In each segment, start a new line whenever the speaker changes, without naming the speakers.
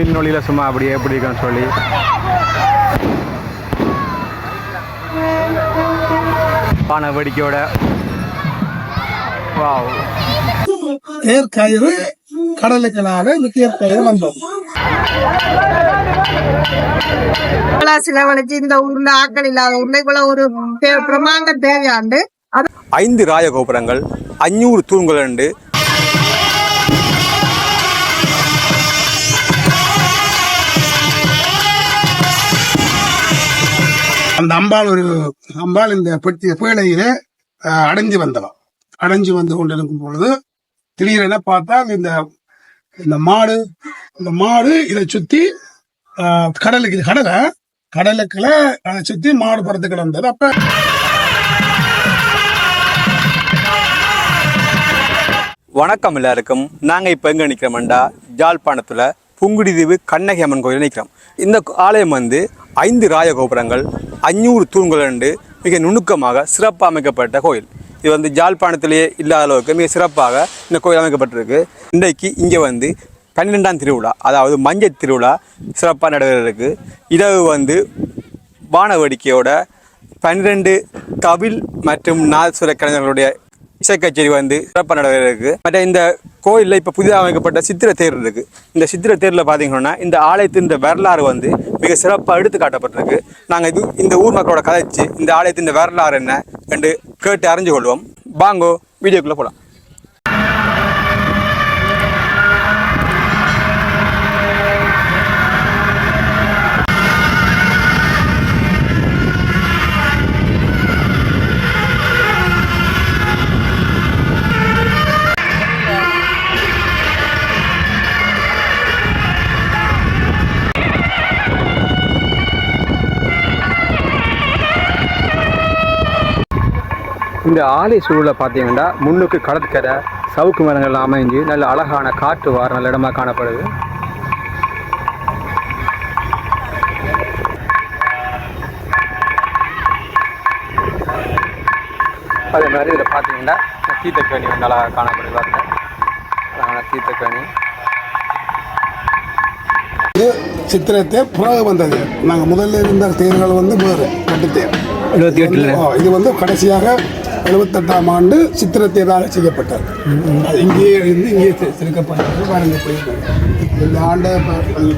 மின் ஒளியில் சும்மா அப்படியே எப்படி இருக்குன்னு சொல்லி. பானை வெடிக்கையோட வாவ்.
தேர்க்கயிறு கடலுக்களாக இந்த தேர்க்கயிறு வந்தோம்.
செலவழிச்சு இந்த ஊர்ல ஆக்கள் இல்லாத ஊர்ல இவ்வளவு ஒரு பிரமாண்ட தேவையாண்டு. அது
ஐந்து ராய கோபுரங்கள் அஞ்சூறு தூண்கள்
அந்த அம்பாள் ஒரு அம்பாள் இந்த பெட்டி பேழையில அடைஞ்சு வந்தவன் அடைஞ்சு வந்து கொண்டிருக்கும் பொழுது திடீரென பார்த்தா இந்த இந்த மாடு இந்த மாடு இதை சுத்தி கடலுக்கு இது கடலை கடலுக்குல அதை சுத்தி மாடு பறந்து கிடந்தது. அப்ப
வணக்கம் எல்லாருக்கும். நாங்கள் இப்போ எங்கே நிற்கிறோம்டா ஜாழ்ப்பாணத்தில் புங்குடிதீவு கண்ணகி அம்மன் கோயில் நிற்கிறோம் இந்த ஆலயம் வந்து ஐந்து ராய கோபுரங்கள் அஞ்சூறு தூண்கள் என்று மிக நுணுக்கமாக சிறப்பாக அமைக்கப்பட்ட கோயில். இது வந்து ஜாழ்ப்பாணத்திலேயே இல்லாத அளவுக்கு மிக சிறப்பாக இந்த கோயில் அமைக்கப்பட்டிருக்கு. இன்றைக்கு இங்கே வந்து பன்னிரெண்டாம் திருவிழா அதாவது மஞ்சள் திருவிழா சிறப்பாக நடைபெறருக்கு இரவு வந்து வான வேடிக்கையோட பன்னிரெண்டு தவில் மற்றும் நாதஸ்வர கலைஞர்களுடைய இசைக்கச்சேரி வந்து சிறப்பாக நடவடிக்கை இருக்கு மற்ற இந்த கோயிலில் இப்போ புதிதாக அமைக்கப்பட்ட சித்திர தேர் இருக்கு. இந்த சித்திர தேரில் பார்த்தீங்கன்னா இந்த ஆலயத்தின் வரலாறு வந்து மிக சிறப்பாக எடுத்து காட்டப்பட்டிருக்கு நாங்கள் இது இந்த ஊர் மக்களோட கதைச்சு இந்த ஆலயத்தின் வரலாறு என்ன என்று கேட்டு அறிஞ்சு கொள்வோம். வாங்கோ வீடியோக்குள்ளே போகலாம் இந்த ஆலய சூழலை பார்த்தீங்கன்னா முன்னுக்கு கடற்கரை சவுக்கு மரங்கள் அமைஞ்சு நல்ல அழகான காற்று வார நல்ல இடமா காணப்படுது. அதே மாதிரி இதில் பார்த்தீங்கன்னா தீர்த்தக்கேணி வந்து நல்லா காணப்படுது பாருங்க. அழகான தீர்த்தக்கேணி
இது சித்திரத்தை பிறகு வந்தது. நாங்க முதல்ல இருந்த தேர்கள் வந்து வேறு. கட்டுத்தேர்.
எழுபத்தி எட்டில்.
இது வந்து கடைசியாக எழுபத்தெட்டாம் ஆண்டு சித்திரத்தேராக செய்யப்பட்டது அது இங்கேயே இருந்து இங்கேயே தி- திறக்கப்பட்டது பாருங்க இந்த ஆண்டை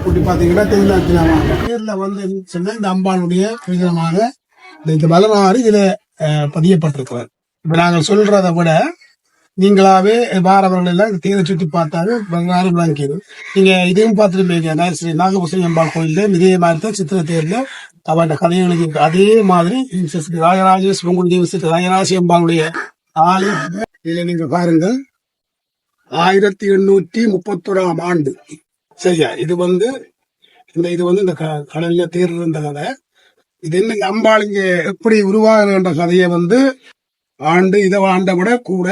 கூட்டி பார்த்தீங்கன்னா தென்னாத்தினாம் தேர்தலில் வந்து சொன்ன இந்த அம்பானுடைய விதமாக இந்த- இந்த வரலாறு இதில் அஹ், இப்போ நாங்கள் சொல்றதை விட நீங்களாவே வாரவர்கள் எல்லாம் இந்த தேரை சுற்றி பார்த்தாரு வரலாறு விளங்கிது நீங்க இதையும் பார்த்துருப்பீங்க. நான் ஸ்ரீ நாகபூசணி அம்பாள் கோயிலில் இதே மாதிரி தான் சித்திர தேரில் அவன் கதைகளுக்கு அதே மாதிரி ராஜராஜ சிவங்குடி ஸ்ரீ ராஜராஜ அம்பாளுடைய இதுல நீங்க பாருங்க. ஆயிரத்தி எண்ணூற்றி முப்பத்தொராம் ஆண்டு. சரியா? இது வந்து இந்த இது வந்து இந்த க- கடல்ல தேர் இருந்த கதை. இது என்ன அம்பாள் இங்க எப்படி உருவாகுன்ற கதையை வந்து ஆண்டு இதை ஆண்டை விட கூட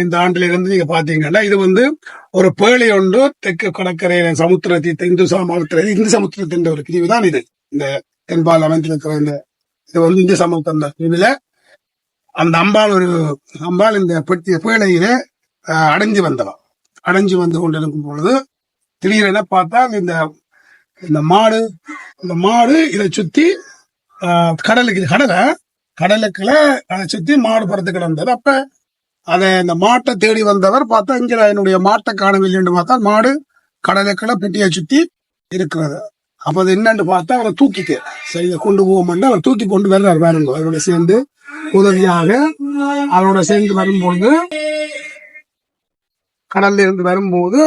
இந்த ஆண்டுல இருந்து நீங்க பாத்தீங்கன்னா இது வந்து ஒரு பேழை ஒன்று தெற்கு கடற்கரையில சமுத்திரத்தை இந்து சமுத்திர இந்து சமுத்திரத்தின் ஒரு பிரிவு தான் இது. இந்த தென்பால் அமைந்திருக்கிற இந்த இது வந்து இந்து சமுத்திரம் இதுல அந்த அம்பாள் ஒரு அம்பாள் இந்த பெட்டி பேழையில அடைஞ்சு வந்தவன் அடைஞ்சு வந்து கொண்டிருக்கும் பொழுது திடீரென பார்த்தா இந்த இந்த மாடு இந்த மாடு இதை சுத்தி ஆஹ், கடலுக்கு கடலை கடலுக்குள்ள அதை சுத்தி மாடு பறந்து கிடந்தது. அப்ப அதை இந்த மாட்டை தேடி வந்தவர் பார்த்தா இங்க என்னுடைய மாட்டை காணவில்லைன்னு பார்த்தா மாடு கடலுக்குள்ள பெட்டியை சுத்தி இருக்கிறது. அப்ப அது என்னன்னு பார்த்தா அவரை தூக்கிட்டு. சரி இதை கொண்டு போவோம்னு அவர் தூக்கி கொண்டு வர்றாரு வேறங்க அவரோட சேர்ந்து உதவியாக அவரோட சேர்ந்து வரும்பொழுது கடல்ல இருந்து வரும்போது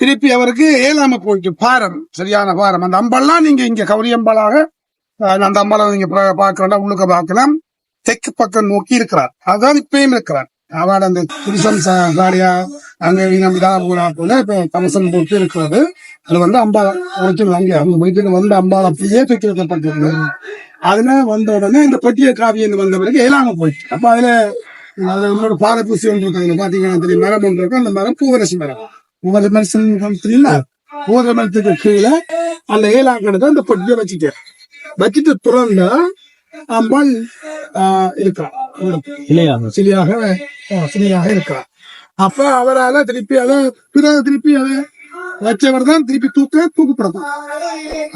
திருப்பி அவருக்கு ஏழாம போயிட்டு பாரம் சரியான பாரம். அந்த அம்பெல்லாம் நீங்க இங்க கௌரியம்பலாக அஹ், அந்த அம்பாலை நீங்க பார்க்கலாம் வேண்டாம் உள்ளுக்க பார்க்கலாம். தெற்கு பக்கம் நோக்கி இருக்கிறார். அதான் இப்பயும் இருக்கிறார். அவன் அந்த புருஷன் சா- சாடியா அங்க இதா போல இப்ப கமசம் போட்டு இருக்கிறது. அது வந்து அம்பா ஒரிஜினல் அங்கே அவங்க வீட்டுக்கு வந்து அம்பாள் அப்படியே தூக்கி வைக்கப்பட்டிருக்கு. அதுல வந்த உடனே இந்த பெட்டிய காவியம் வந்த பிறகு ஏழாம போயிடுச்சு. அப்ப அதுல அதுல இன்னொரு பாறை பூசி ஒன்று இருக்காங்க பார்த்தீங்கன்னா பாத்தீங்கன்னா தெரியும் மரம் ஒன்று இருக்கும் அந்த மரம் பூவரசி மரம். பூவர மரம் தெரியல பூவர மரத்துக்கு கீழே அந்த ஏழாம் கணக்கு அந்த பொட்டியை வச்சுட்டேன் வச்சுட்டு திறந்தா அம்பாள் ஆஹ், இருக்கிறார் சிலையாக சிலையாக இருக்கிறார் அப்ப அவரால திருப்பி அதை பிறகு திருப்பி அதை வச்சவர் தான் திருப்பி தூக்க தூக்குப்படுத்தும்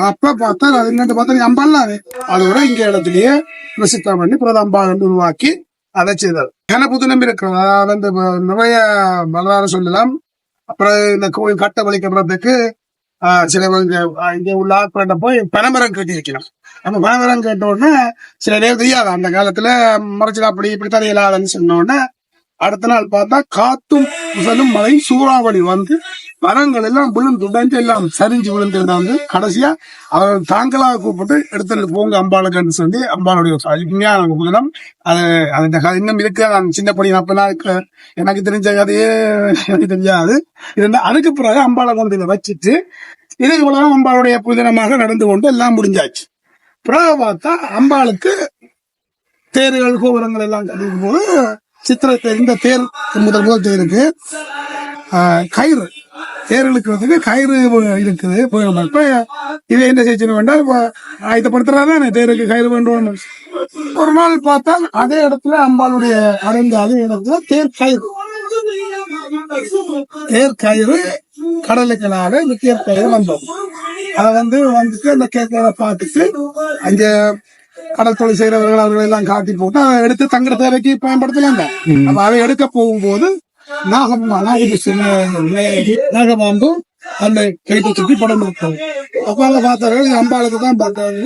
அப்ப பார்த்தா அது என்னன்னு பார்த்தா அம்பாலாம் அதோட இங்க இடத்துலயே பிரசித்தம் பண்ணி பிரதம்பால் உருவாக்கி அதை செய்தார். ஏன்னா புது நம்பி இருக்கிறது. அதாவது நிறைய வரலாறு சொல்லலாம். அப்புறம் இந்த கோயில் கட்ட வலிக்கிறதுக்கு சில இங்கே உள்ள ஆட்களிட்ட போய் பனைமரம் கட்டி வைக்கணும் நம்ம பனைமரம் கேட்ட உடனே சில பேர் தெரியாது அந்த காலத்துல மறைச்சிடா அப்படி இப்படி தெரியலாதுன்னு சொன்ன உடனே அடுத்த நாள் பார்த்தா காத்தும் புசலும் மழை சூறாவளி வந்து மரங்கள் எல்லாம் விழுந்து உடைஞ்சு எல்லாம் சரிஞ்சு விழுந்து வந்து கடைசியா அவர்கள் தாங்களாக கூப்பிட்டு எடுத்துட்டு போங்க அம்பாளுக்குன்னு சொல்லி அம்பாளுடைய விஞ்ஞான புதனம் அது அந்த கதை இன்னும் இருக்கு நான் சின்ன படி அப்ப நான் இருக்க- எனக்கு தெரிஞ்ச கதையே எனக்கு தெரியாது. இருந்தா அதுக்கு பிறகு அம்பாளை கொண்டு இதை வச்சுட்டு இது இவ்வளவு அம்பாளுடைய புதினமாக நடந்து கொண்டு எல்லாம் முடிஞ்சாச்சு. பிறகு பார்த்தா அம்பாளுக்கு தேர்கள் கோபுரங்கள் எல்லாம் கட்டிக்கும் போது சித்திரை இந்த தேர் முதல் முதல் தேருக்கு கயிறு. தேர் இழுக்கிறதுக்கு கயிறு இருக்குது. போயிடணும் இப்ப இது என்ன செய்யணும் வேண்டாம் இப்ப ஆயத்தப்படுத்துறாதானே தேருக்கு கயிறு வேண்டும் ஒரு நாள் பார்த்தா அதே இடத்துல அம்பாளுடைய அடைந்த அதே இடத்துல தேர் கயிறு. தேர் கயிறு கடலுக்களாக இந்த தேர் கயிறு வந்தோம் அதை வந்து வந்துட்டு அந்த கேட்கறத பார்த்துட்டு அங்கே கடல் தொழில் செய்யறவர்கள் அவர்கள் எல்லாம் காட்டி போட்டு அதை எடுத்து தங்குற தேவைக்கு பயன்படுத்தலாம் அப்ப அதை எடுக்க போகும்போது நாகம் நாகமாம்பு அந்த கைத்தை சுற்றி படம் எடுத்தது அப்ப அதை பார்த்தார்கள் அம்பாளுக்கு தான் பார்த்தாரு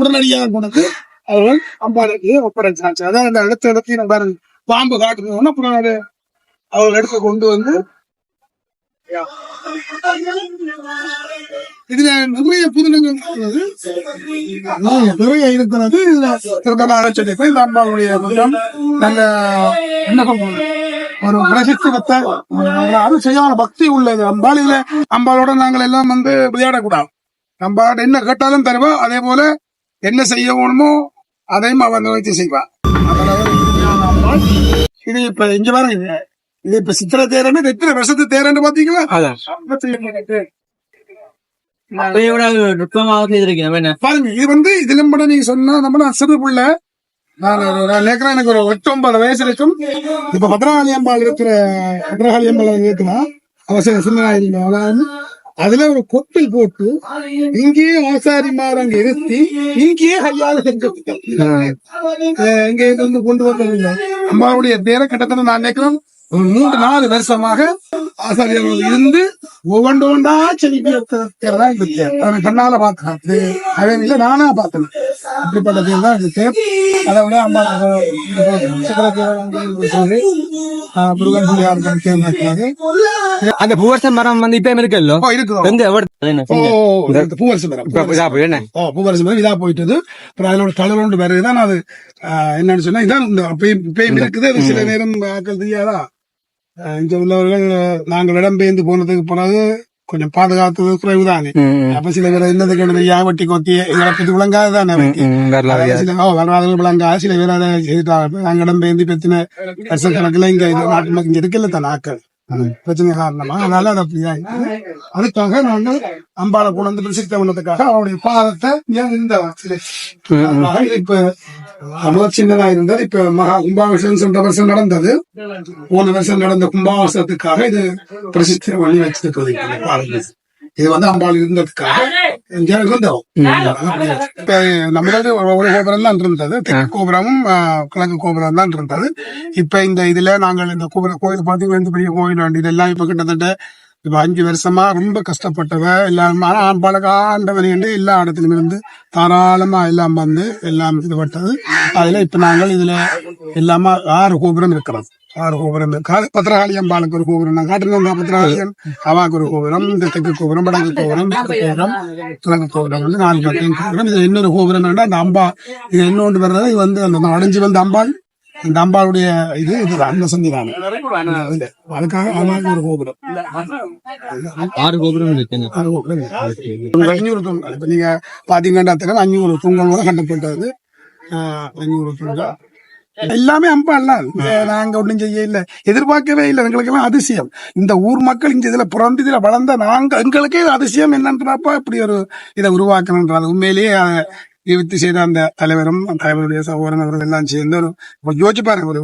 உடனடியாக கொண்டு அவர்கள் அம்பாளுக்கு ஒப்படைச்சாச்சு. அதான் அந்த அடுத்த இடத்தையும் பாருங்க. பாம்பு காட்டுறோம்னா அப்புறம் அது அவர்கள் எடுத்து கொண்டு வந்து இதுல நிறைய புதினங்கள் இருக்கிறது. நிறைய இருக்கிறது. இதுல திருத்தமாக சொல்லிப்ப இந்த அம்பாளுடைய நல்ல என்ன சொல்றது ஒரு பிரசித்துவத்தை அது செய்யாத பக்தி உள்ளது அம்பாள் அம்பாளோட நாங்கள் எல்லாம் வந்து விளையாடக்கூடாது. அம்பாள் என்ன கேட்டாலும் தருவா அதே போல என்ன செய்ய வேணுமோ அதையும் அவன் நிவர்த்தி செய்வா இது இப்ப இங்க பாருங்க. இது. இப்ப சித்திர தேரன்னு எத்தனை வருஷத்து தேரன்னு பாத்தீங்களா? தேர். பாருங்க இது வந்து இதுல கூட நீங்க சொன்னா நம்ம சிறு பிள்ளை. நான் நினைக்கிறேன் எனக்கு ஒரு எட்டு ஒன்பது வயசு இருக்கும். இப்ப பத்ரகாளி அம்பாள் இருக்கிற பத்ரகாளி அம்பாள் அவசர சின்னராயிருந்தாலும் அதுல ஒரு கொப்பில் போட்டு இங்கேயே ஆசாரிமார் அங்க இருத்தி இங்கேயே கையால செஞ்சு இங்க இருந்து கொண்டு வந்ததில்லை அம்மாவுடைய பேரை கிட்டத்தட்ட நான் நினைக்கிறேன் மூன்று நாலு வருஷமாக ஆசாரியர்கள் இருந்து ஒவ்வொன்று ஒன்றா செடிக்கு வைக்கிறதா இருந்துச்சு அதை கண்ணால இது அவன் இல்ல நானா பார்த்தேன். அப்படிப்பட்ட பேர் தான் இருக்கு அதை விட அம்மா முருகன்
அந்த பூவரச மரம் வந்து இப்ப இருக்குல்ல எங்க
இந்த பூவரசு மரம்
என்ன?
ஓ பூவரசு மரம் இதா போயிட்டது. அப்புறம் ஒரு தளர் ஒன்று வருது. தான் அது. என்னன்னு சொன்னா இதான் இந்த இருக்குது. சில நேரம் தெரியாதா இங்க உள்ளவர்கள் நாங்கள் இடம்பெயர்ந்து போனதுக்கு பிறகு கொஞ்சம் பாதுகாத்தது குறைவுதானே. அப்ப சில பேர் என்னது கேட்டது? யாவட்டி கொத்தி எங்களை பத்தி விளங்காது தானே சில வரலாறுகள் விளங்காது. சில பேர் அதை செய்தாங்க நாங்கள் இடம்பெயர்ந்து பெத்தின கணக்குல இங்க நாட்டு மக்கள் இங்க இருக்குல்ல தான் ஆக்கள். பிரச்சனை காரணமா? அதனால அது இருக்குது. அதுக்காக நாங்கள் அம்பாளை கொண்டு வந்து பிரசித்த பண்ணதுக்காக அவருடைய பாதத்தை ஏன் இப்ப முதல் சின்னதா இருந்தது. இப்ப மகா கும்பாபிஷேகம் சென்ற வருஷம் நடந்தது. போன வருஷம் நடந்த கும்பாபிஷேகத்துக்காக இது பிரசித்தி பண்ணி வச்சிருக்கிறது பாதங்கள். இது வந்து அம்பாள் இருந்ததுக்காக இங்க இருந்தோம் இப்ப நம்மளது ஒரு கோபுரம் தான் இருந்தது தெற்கு கோபுரமும் கிழக்கு கோபுரம் தான் இருந்தது இப்ப இந்த இதுல நாங்கள் இந்த கோபுர கோயில் பார்த்தீங்கன்னா இந்த பெரிய கோயில் வண்டி இதெல்லாம் இப்ப கிட்டத்தட்ட இப்ப அஞ்சு வருஷமா ரொம்ப கஷ்டப்பட்டவ எல்லாம் ஆனா ஆண்பாளுக்கு ஆண்டவன் என்று எல்லா இடத்துலயும் இருந்து தாராளமா எல்லாம் வந்து எல்லாம் இது பட்டது அதுல இப்ப நாங்கள் இதுல எல்லாமே ஆறு கோபுரம் இருக்கிறோம் ஆறு கோபுரம். பத்திரகாளி அம்பாளுக்கு ஒரு கோபுரம். நான் காட்டிருந்தோம் பத்திரகாளியன் அவாக்கு ஒரு கோபுரம் இந்த தெற்கு கோபுரம் வடக்கு கோபுரம் கோபுரம் கிழக்கு கோபுரம் வந்து நாலு பக்கம் கோபுரம் இது இன்னொரு கோபுரம் அந்த அம்பா இது இன்னொன்று வர்றது இது வந்து அந்த அடைஞ்சு வந்த அம்பாள். இந்த அம்பாளுடைய இது இது அந்த சந்திதானம் இல்ல அதுக்காக அவாக்கு ஒரு கோபுரம்.
ஆறு கோபுரம்
ஆறு கோபுரம். அஞ்சூறு தூண்கள் இப்ப நீங்க பாத்தீங்கன்னா அஞ்சூறு தூண்களோட கட்டப்பட்டது. ஆஹ், அஞ்சூறு தூண்கள். எல்லாமே அம்பாள் தான் நாங்க ஒண்ணும் செய்ய இல்ல. எதிர்பார்க்கவே இல்லை. எங்களுக்கு எல்லாம் அதிசயம். இந்த ஊர் மக்கள் இங்க இதுல பிறந்து இதுல வளர்ந்த நாங்க எங்களுக்கே அதிசயம் என்னன்றப்ப இப்படி ஒரு இதை உருவாக்கணுன்றது உண்மையிலேயே நிவர்த்தி செய்த அந்த தலைவரும் அந்த தலைவருடைய சகோதரன் அவர்கள் எல்லாம் சேர்ந்து ஒரு இப்ப யோசிச்சு பாருங்க. ஒரு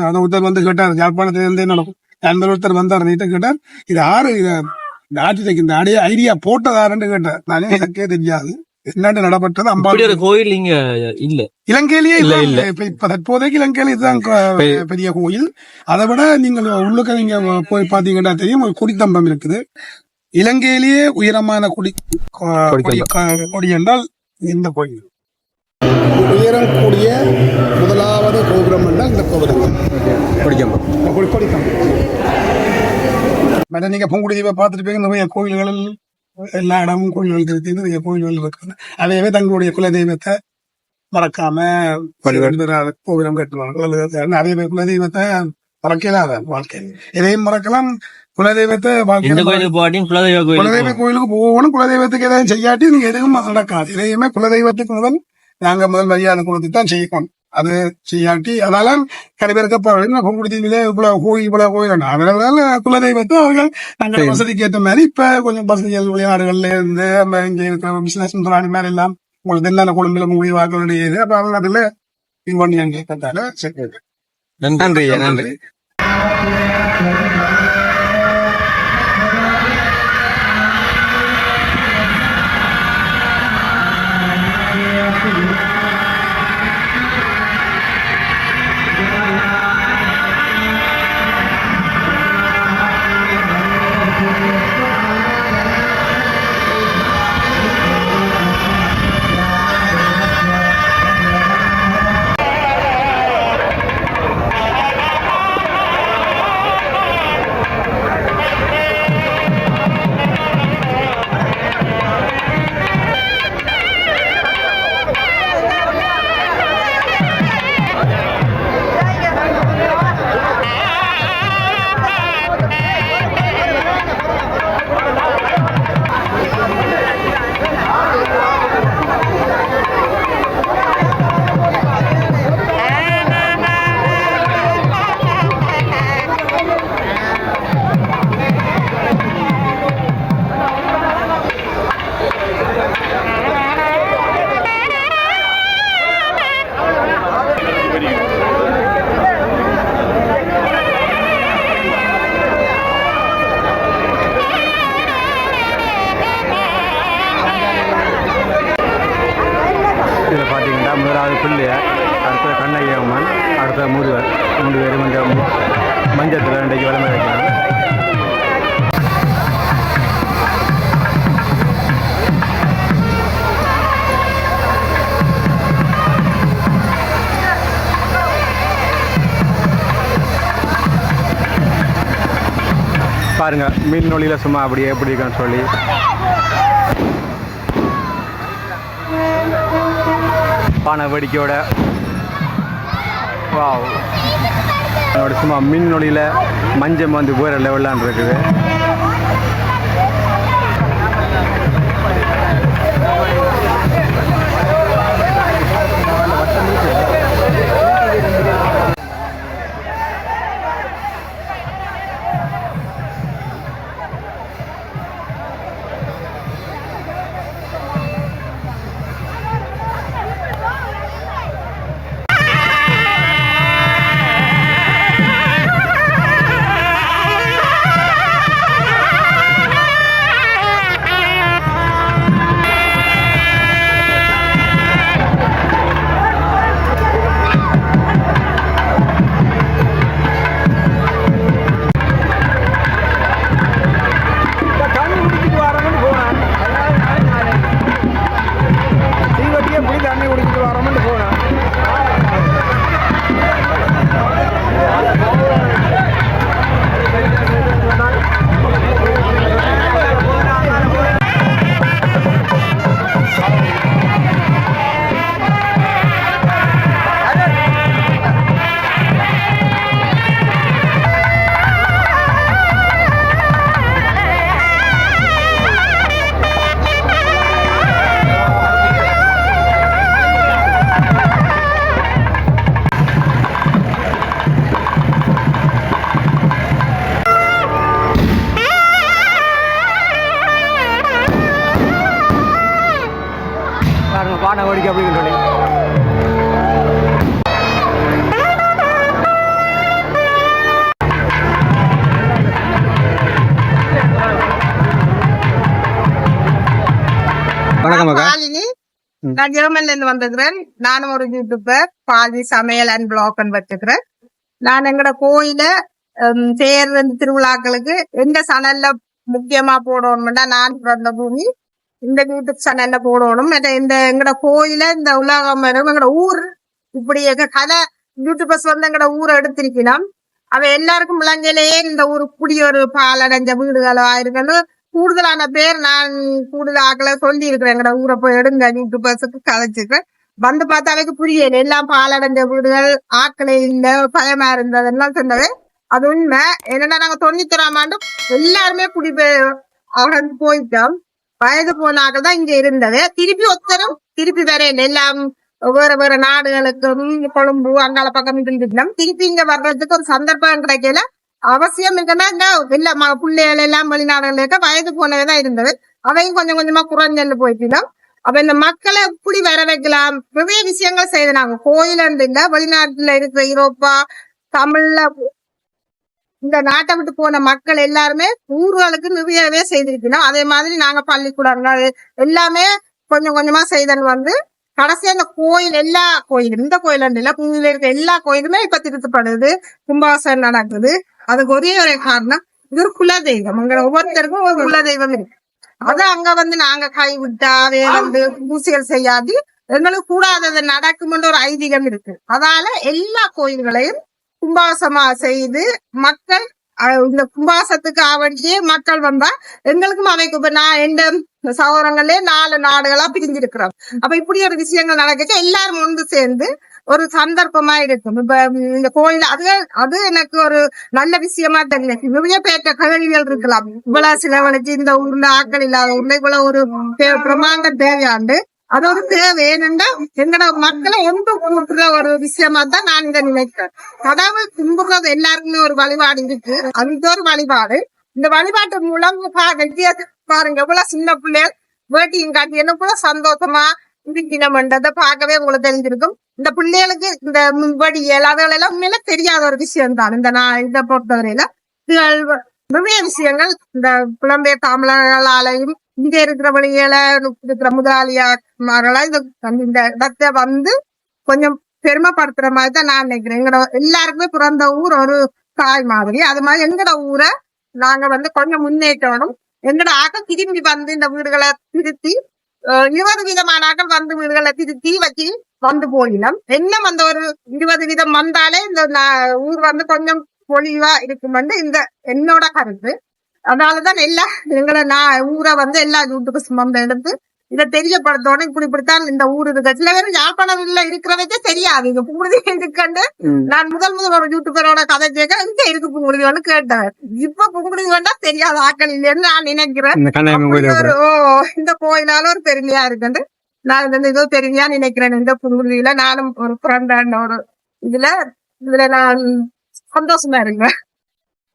அதை ஒருத்தர் வந்து கேட்டார். யாழ்ப்பாணத்துல இருந்தே நடக்கும். நண்பர் ஒருத்தர் வந்தார். நீட்ட கேட்டார். இது ஆறு இத இந்த ஆட்சிக்கு இந்த அடைய ஐடியா போட்டதாரன்னு கேட்டேன் நானே எனக்கே தெரியாது. என்னண்டு நடப்பட்டது
ஒரு
அம்பாள்
கோயில் இங்க இல்ல.
இலங்கையிலேயே
இல்ல,
இல்ல. இப்ப இப்ப தற்போதைக்கு இலங்கையில இதுதான் க- பெரிய கோயில். அதை விட நீங்கள் உள்ளுக்க நீங்க போய் பாத்தீங்கன்னா தெரியும் ஒரு கொடித்தம்பம் இருக்குது. இலங்கையிலேயே உயரமான கொடி கொ- கொடி என்றால் இந்த கோயில். உயரம் கூடிய முதலாவது கோபுரம் என்றால் இந்த கோபுரம்.
பிடிக்கும்
கொடித்தம்பம். மேடம் நீங்க பொங்குடி தீபம் பார்த்துட்டு நிறைய கோயில்களில் எல்லா இடமும் கோயில்கள் இருக்கு நிறைய கோயில்கள் இருக்கு அதையவே தங்களுடைய குலதெய்வத்தை மறக்காம கட்டுவார்கள். அல்லது நிறைய பேர் குலதெய்வத்தை மறக்கலாத வாழ்க்கை. எதையும் மறக்கலாம். குலதெய்வத்தை வாழ்க்கையில
குலதெய்வ
குலதெய்வ
கோயில்
கோயிலுக்கு போகணும். குலதெய்வத்துக்கு எதாவது செய்யாட்டி நீங்க எதுவும் நடக்காது. இதையுமே குலதெய்வத்துக்கு முதல் நாங்க முதல் மரியாதை கொடுத்து தான் செய்யணும். அது செய்யாட்டி அதனால சில பேருக்கு தீவிலே இவ்வளவு கோயில் இவ்வளவு கோயில் அதனால குலதெய்வத்தை அவர்கள் நாங்கள் வசதிக்கு ஏற்ற மாதிரி இப்ப கொஞ்சம் வசதிகள் வெளிநாடுகள்ல இருந்து இங்க இருக்கிற பிசினஸ் முதலாளி மாதிரி எல்லாம் உங்களுக்கு என்னென்ன குடும்பம் முடிவு வாக்களுடைய இது அப்ப அதுல இது பண்ணி சரி
நன்றி நன்றி பாருங்க மீன் ஒளியில் சும்மா அப்படியே எப்படி இருக்குன்னு சொல்லி. பானை வேடிக்கையோட. வாவ். என்னோட சும்மா மின் நொழியில் மஞ்சம் வந்து வேறு லெவலான் இருக்குது. வணக்கம்
நான் ஜெர்மன்ல இருந்து வந்திருக்கிறேன். நானும் ஒரு யூடியூபர் பாலி சமையல் அண்ட் பிளாக் வச்சிருக்கிறேன். நான் எங்கட கோயில தேர் திருவிழாக்களுக்கு எந்த சனல்ல முக்கியமா போடணும்னா நான் பிறந்த பூமி இந்த யூடியூப் சேனல்ல போடணும். இந்த எங்கட கோயில இந்த உலகம் எங்கட ஊர் இப்படி எங்க கதை யூடியூபர்ஸ் வந்து எங்கட ஊரை எடுத்திருக்கணும். அவ எல்லாருக்கும் முழங்கையிலேயே இந்த ஒரு பாலடைஞ்ச வீடுகளோ இருக்கணும். கூடுதலான பேர் நான் கூடுதல் ஆக்களை சொல்லி இருக்கிறேன் எங்கட ஊரை போய் எடுங்க யூடியூபர்ஸுக்கு கதைச்சிருக்கேன் வந்து பார்த்தா புரியல. எல்லாம் பாலடைஞ்ச வீடுகள் ஆக்களை இல்ல பயமா இருந்ததெல்லாம் சொன்னது. அது உண்மை. என்னன்னா நாங்க தொண்ணூத்தொராம் ஆண்டு எல்லாருமே குடிபெயர் அகழ்ந்து போயிட்டோம். வயது போனாக்கள் தான் இங்க இருந்தது. திருப்பி ஒருத்தரும் திருப்பி வரேன் எல்லாம் வேற வேற நாடுகளுக்கும் கொழும்பு அங்கால பக்கம் இருந்துட்டோம் திருப்பி இங்க வர்றதுக்கு ஒரு சந்தர்ப்பம் கிடைக்கல. அவசியம் இருக்குன்னா இங்க இல்ல பிள்ளைகள் எல்லாம் வெளிநாடுகள் இருக்க வயது போனதான் இருந்தது. அவையும் கொஞ்சம் கொஞ்சமா குறைஞ்சல் போயிட்டோம் அப்ப இந்த மக்களை எப்படி வர வைக்கலாம்? நிறைய விஷயங்கள் செய்தாங்க. கோயில் இல்ல வெளிநாட்டுல இருக்கிற ஐரோப்பா தமிழ்ல இந்த நாட்டை விட்டு போன மக்கள் எல்லாருமே ஊர்களுக்கு நிறையவே செய்திருக்கணும். அதே மாதிரி நாங்க பள்ளிக்கூடங்கள் எல்லாமே கொஞ்சம் கொஞ்சமா செய்தல் வந்து கடைசியா இந்த கோயில் எல்லா கோயிலும் இந்த கோயில் இல்ல புதுல இருக்க எல்லா கோயிலுமே இப்ப திருத்தப்படுது. கும்பாசனம் நடக்குது. அதுக்கு ஒரே ஒரு காரணம் இது ஒரு குலதெய்வம். அங்க ஒவ்வொருத்தருக்கும் ஒரு குலதெய்வம் இருக்கு. அது அங்க வந்து நாங்க கை விட்டா வந்து பூசிகள் செய்யாது. எங்களுக்கு கூடாதது நடக்கும்ன்ற ஒரு ஐதீகம் இருக்கு. அதால எல்லா கோயில்களையும் கும்பாசமா செய்து மக்கள் இந்த கும்பாசத்துக்கு ஆவண்டியே மக்கள் வந்தா எங்களுக்கும் அவைக்கு இப்ப நான் எந்த சகோதரங்களே நாலு நாடுகளா பிரிஞ்சிருக்கிறோம். அப்ப இப்படி ஒரு விஷயங்கள் நடக்குது எல்லாரும் ஒன்று சேர்ந்து ஒரு சந்தர்ப்பமா இருக்கும். இப்ப இந்த கோயில் அது அது எனக்கு ஒரு நல்ல விஷயமா தெரியும் நிறைய பேர்ட்ட இருக்கலாம். இவ்வளவு செலவழிச்சு இந்த ஊர்ல ஆக்கள் இல்லாத ஊர்ல இவ்வளவு ஒரு பே- பிரமாண்ட தேவையாண்டு அது ஒரு தேவை. ஏனென்றா எங்களோட மக்களை ஒன்று கூட்டுற ஒரு விஷயமா தான் நான் இங்க நினைக்கிறேன் கடவுள் கும்பிடுறது எல்லாருக்குமே ஒரு வழிபாடு இருக்கு. அந்த ஒரு வழிபாடு. இந்த வழிபாட்டு மூலம் பா- பாருங்க எவ்வளவு சின்ன பிள்ளைகள் வேட்டியும் காட்டி என்ன கூட சந்தோஷமா இருக்கணும்ன்றதை பார்க்கவே உங்களுக்கு தெரிஞ்சிருக்கும். இந்த பிள்ளைகளுக்கு இந்த வடியல் அதெல்லாம் உண்மையில தெரியாத ஒரு விஷயம் தான் இந்த நான் இதை பொறுத்தவரையில நிறைய விஷயங்கள். இந்த புலம்பெயர் தமிழர்களாலையும் இங்க இருக்கிற வழிகளை இருக்கிற முதலாளியாளர்களா இந்த இந்த இடத்தை வந்து கொஞ்சம் பெருமைப்படுத்துற மாதிரி தான் நான் நினைக்கிறேன். எங்கட எல்லாருக்குமே பிறந்த ஊர் ஒரு தாய் மாதிரி. அது மாதிரி எங்கட ஊரை நாங்க வந்து கொஞ்சம் முன்னேற்றணும். எங்கட ஆக்கள் திரும்பி வந்து இந்த வீடுகளை திருத்தி இருபது விதமானாக்கள் வந்து வீடுகளை திருத்தி வச்சு வந்து போயிடும் என்ன அந்த ஒரு இருபது விதம் வந்தாலே இந்த ஊர் வந்து கொஞ்சம் பொழிவா இருக்கும் வந்து இந்த என்னோட கருத்து அதனாலதான் எல்லா எங்களை நான் ஊரை வந்து எல்லா வீட்டுக்கும் சுமந்து எடுத்து இதை தெரியப்படுத்தணும் இப்படி இப்படித்தான் இந்த ஊர் இருக்கு. சில பேர் யாழ்ப்பாணம்ல இருக்கிறவங்க தெரியாது. இங்க புங்குடுதி இருக்குன்னு நான் முதல் முதல் ஒரு யூடியூபரோட கதை கேட்க இங்க இருக்கு புங்குடுதின்னு கேட்டேன். இப்ப புங்குடுதி வேண்டா தெரியாத ஆக்கள் இல்லைன்னு நான் நினைக்கிறேன். ஓ இந்த கோயிலால ஒரு பெருமையா இருக்குன்னு நான் இந்த ஏதோ பெருமையா நினைக்கிறேன். இந்த புங்குடுதியில நானும் ஒரு ஃப்ரெண்ட் ஒரு இதுல இதுல நான் சந்தோஷமா இருக்கேன்.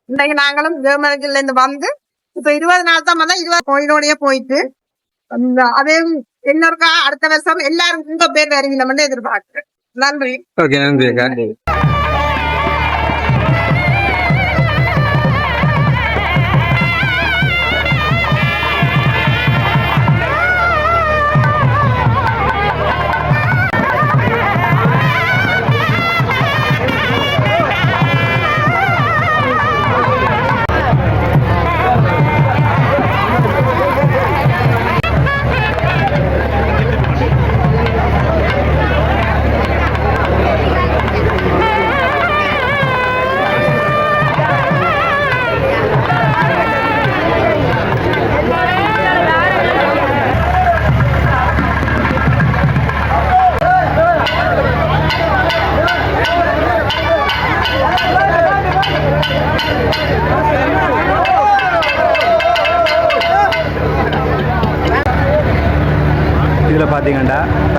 இன்னைக்கு நாங்களும் ஜெர்மனில இருந்து வந்து இப்ப இருபது நாள் தான் வந்தா இருபது கோயிலோடய போயிட்டு அதே இன்னொருக்கா அடுத்த வருஷம் எல்லாரும் உங்க பேர் வரீங்க எதிர்பார்க்கிறேன். நன்றி.
ஓகே நன்றி அக்கா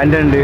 இதில் பார்த்தீங்கன்னா